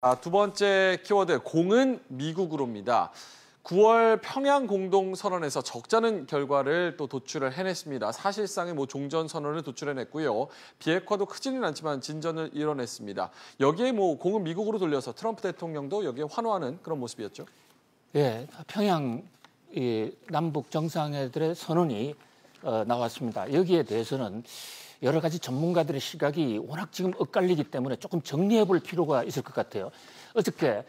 아, 두 번째 키워드 공은 미국으로입니다. 9월 평양 공동 선언에서 적자는 결과를 또 도출을 해냈습니다. 사실상의 뭐 종전 선언을 도출해냈고요. 비핵화도 크지는 않지만 진전을 이뤄냈습니다. 여기에 뭐 공은 미국으로 돌려서 트럼프 대통령도 여기에 환호하는 그런 모습이었죠. 예, 평양 이 남북 정상회들의 선언이 어, 나왔습니다. 여기에 대해서는 여러 가지 전문가들의 시각이 워낙 지금 엇갈리기 때문에 조금 정리해 볼 필요가 있을 것 같아요. 어저께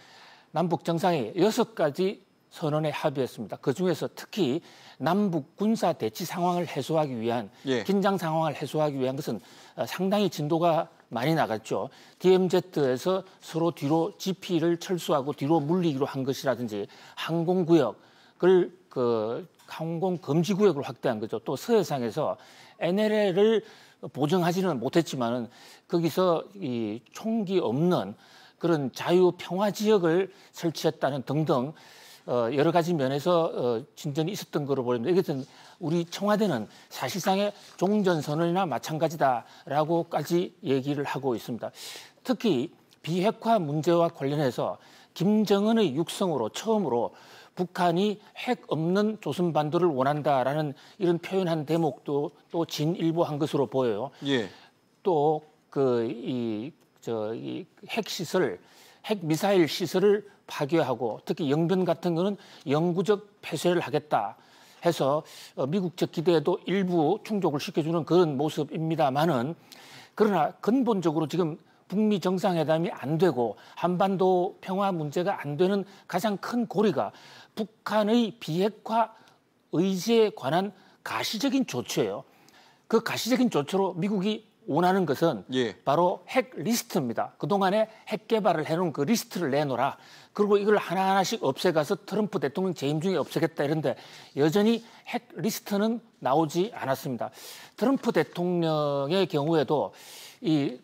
남북 정상이 여섯 가지 선언에 합의했습니다. 그 중에서 특히 남북 군사 대치 상황을 해소하기 위한 예. 긴장 상황을 해소하기 위한 것은 어, 상당히 진도가 많이 나갔죠. DMZ에서 서로 뒤로 GP를 철수하고 뒤로 물리기로 한 것이라든지 항공구역을 그 항공 금지 구역으로 확대한 거죠. 또 서해상에서 NLL을 보정하지는 못했지만은 거기서 이 총기 없는 그런 자유 평화 지역을 설치했다는 등등 어, 여러 가지 면에서 어, 진전이 있었던 거로 보입니다. 이것은 우리 청와대는 사실상의 종전선언이나 마찬가지다라고까지 얘기를 하고 있습니다. 특히 비핵화 문제와 관련해서 김정은의 육성으로 처음으로 북한이 핵 없는 조선 반도를 원한다라는 이런 표현한 대목도 또 진일보한 것으로 보여요. 예. 또그이저이 핵 시설, 핵 미사일 시설을 파괴하고 특히 영변 같은 거는 영구적 폐쇄를 하겠다 해서 어, 미국적 기대에도 일부 충족을 시켜주는 그런 모습입니다만은 그러나 근본적으로 지금 북미 정상회담이 안 되고 한반도 평화 문제가 안 되는 가장 큰 고리가 북한의 비핵화 의지에 관한 가시적인 조처예요. 그 가시적인 조처로 미국이 원하는 것은 예. 바로 핵 리스트입니다. 그동안에 핵 개발을 해놓은 그 리스트를 내놓으라. 그리고 이걸 하나하나씩 없애가서 트럼프 대통령 재임 중에 없애겠다 이런데 여전히 핵 리스트는 나오지 않았습니다. 트럼프 대통령의 경우에도 이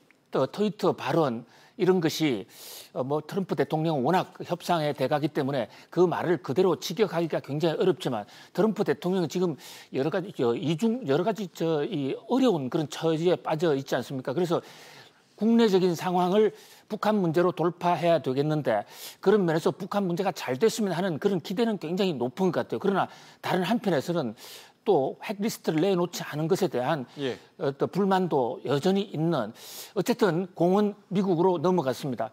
트위터 발언 이런 것이 어, 뭐 트럼프 대통령은 워낙 협상에 대가기 때문에 그 말을 그대로 직역하기가 굉장히 어렵지만 트럼프 대통령은 지금 여러 가지 저 이중 여러 가지 저 이 어려운 그런 처지에 빠져 있지 않습니까? 그래서 국내적인 상황을 북한 문제로 돌파해야 되겠는데 그런 면에서 북한 문제가 잘 됐으면 하는 그런 기대는 굉장히 높은 것 같아요. 그러나 다른 한편에서는 또 핵리스트를 내놓지 않은 것에 대한 예. 어떤 불만도 여전히 있는 어쨌든 공은 미국으로 넘어갔습니다.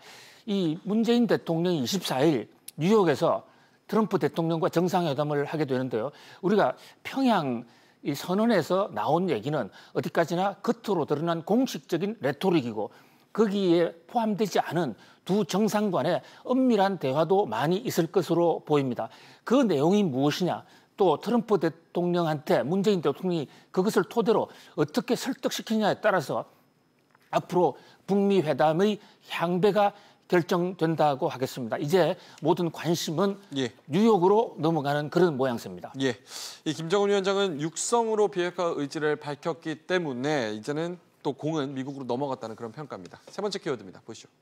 이 문재인 대통령이 24일 뉴욕에서 트럼프 대통령과 정상회담을 하게 되는데요. 우리가 평양 이 선언에서 나온 얘기는 어디까지나 겉으로 드러난 공식적인 레토릭이고 거기에 포함되지 않은 두 정상 간의 엄밀한 대화도 많이 있을 것으로 보입니다. 그 내용이 무엇이냐? 또 트럼프 대통령한테 문재인 대통령이 그것을 토대로 어떻게 설득시키냐에 따라서 앞으로 북미 회담의 향배가 결정된다고 하겠습니다. 이제 모든 관심은 예. 뉴욕으로 넘어가는 그런 모양새입니다. 예. 이 김정은 위원장은 육성으로 비핵화 의지를 밝혔기 때문에 이제는 또 공은 미국으로 넘어갔다는 그런 평가입니다. 세 번째 키워드입니다. 보시죠.